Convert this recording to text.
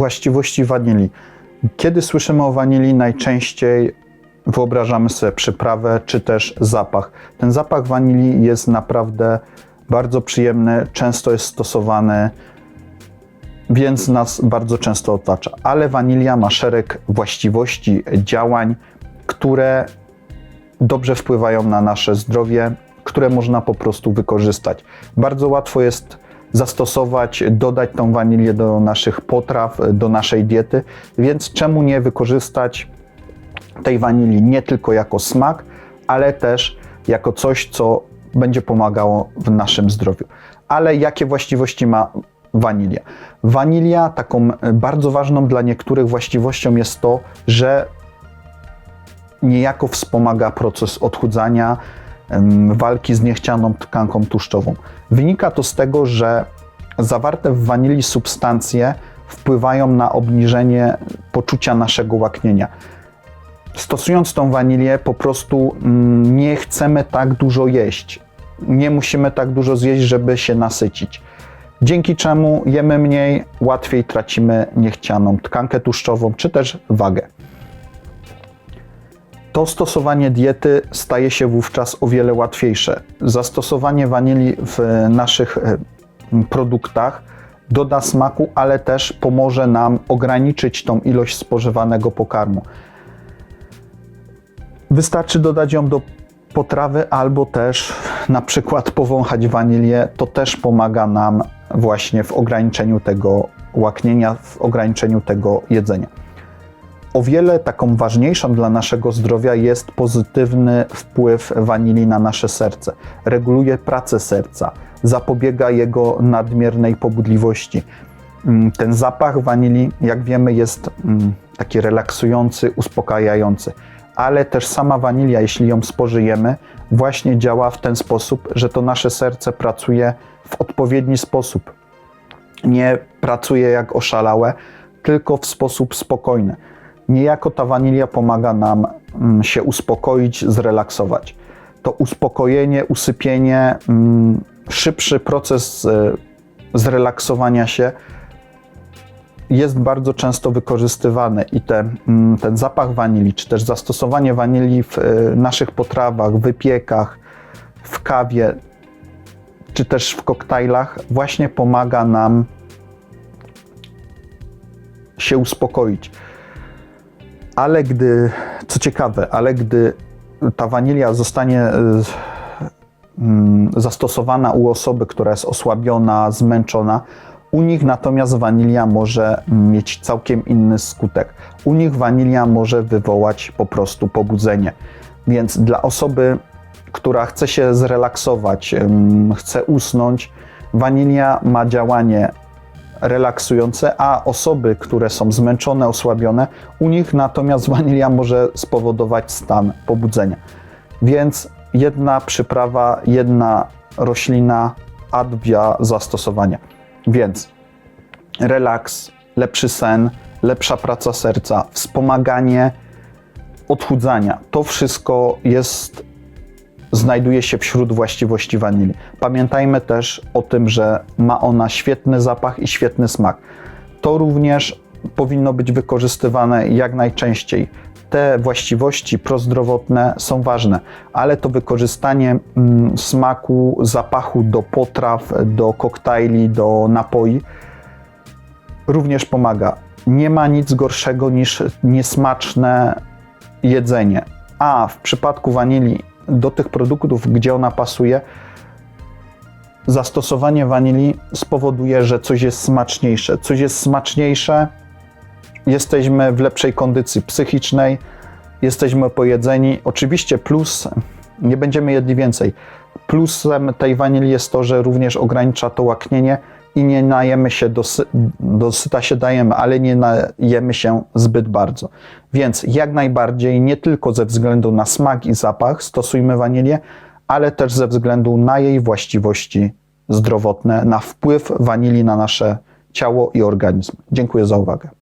Właściwości wanilii. Kiedy słyszymy o wanilii, najczęściej wyobrażamy sobie przyprawę czy też zapach. Ten zapach wanilii jest naprawdę bardzo przyjemny, często jest stosowany, więc nas bardzo często otacza. Ale wanilia ma szereg właściwości, działań, które dobrze wpływają na nasze zdrowie, które można po prostu wykorzystać. Bardzo łatwo jest zastosować, dodać tą wanilię do naszych potraw, do naszej diety, więc czemu nie wykorzystać tej wanilii nie tylko jako smak, ale też jako coś, co będzie pomagało w naszym zdrowiu. Ale jakie właściwości ma wanilia? Wanilia, taką bardzo ważną dla niektórych właściwością jest to, że niejako wspomaga proces odchudzania, walki z niechcianą tkanką tłuszczową. Wynika to z tego, że zawarte w wanilii substancje wpływają na obniżenie poczucia naszego łaknienia. Stosując tą wanilię, po prostu mm, nie chcemy tak dużo jeść. Nie musimy tak dużo zjeść, żeby się nasycić. Dzięki czemu jemy mniej, łatwiej tracimy niechcianą tkankę tłuszczową czy też wagę to stosowanie diety staje się wówczas o wiele łatwiejsze. Zastosowanie wanilii w naszych e, produktach doda smaku, ale też pomoże nam ograniczyć tą ilość spożywanego pokarmu. Wystarczy dodać ją do potrawy albo też na przykład powąchać wanilię. To też pomaga nam właśnie w ograniczeniu tego łaknienia, w ograniczeniu tego jedzenia. O wiele taką ważniejszą dla naszego zdrowia jest pozytywny wpływ wanilii na nasze serce. Reguluje pracę serca, zapobiega jego nadmiernej pobudliwości. Mm, ten zapach wanilii, jak wiemy, jest mm, taki relaksujący, uspokajający, ale też sama wanilia, jeśli ją spożyjemy, właśnie działa w ten sposób, że to nasze serce pracuje w odpowiedni sposób. Nie pracuje jak oszalałe, tylko w sposób spokojny niejako ta wanilia pomaga nam mm, się uspokoić, zrelaksować. To uspokojenie, usypienie, mm, szybszy proces e, zrelaksowania się jest bardzo często wykorzystywany i te, mm, ten zapach wanilii, czy też zastosowanie wanilii w e, naszych potrawach, wypiekach, w kawie, czy też w koktajlach właśnie pomaga nam się uspokoić ale gdy, co ciekawe, ale gdy ta wanilia zostanie e, mm, zastosowana u osoby, która jest osłabiona, zmęczona, u nich natomiast wanilia może mieć całkiem inny skutek. U nich wanilia może wywołać po prostu pobudzenie. Więc dla osoby, która chce się zrelaksować, chce usnąć, wanilia ma działanie relaksujące, a osoby, które są zmęczone, osłabione, u nich natomiast wanilia może spowodować stan pobudzenia. Więc jedna przyprawa, jedna roślina, a dwa zastosowania. Więc relaks, lepszy sen, lepsza praca serca, wspomaganie odchudzania. To wszystko jest znajduje się wśród właściwości wanilii. Pamiętajmy też o tym, że ma ona świetny zapach i świetny smak. To również powinno być wykorzystywane jak najczęściej. Te właściwości prozdrowotne są ważne, ale to wykorzystanie mm, smaku, zapachu do potraw, do koktajli, do napoi również pomaga. Nie ma nic gorszego niż niesmaczne jedzenie. A w przypadku wanilii do tych produktów, gdzie ona pasuje, zastosowanie wanilii spowoduje, że coś jest smaczniejsze. Coś jest smaczniejsze, jesteśmy w lepszej kondycji psychicznej, jesteśmy pojedzeni. Oczywiście plus, nie będziemy jedli więcej. Plusem tej wanilii jest to, że również ogranicza to łaknienie i nie najemy się, dosy, dosyta się dajemy, ale nie najemy się zbyt bardzo. Więc jak najbardziej, nie tylko ze względu na smak i zapach stosujmy wanilię, ale też ze względu na jej właściwości zdrowotne, na wpływ wanilii na nasze ciało i organizm. Dziękuję za uwagę.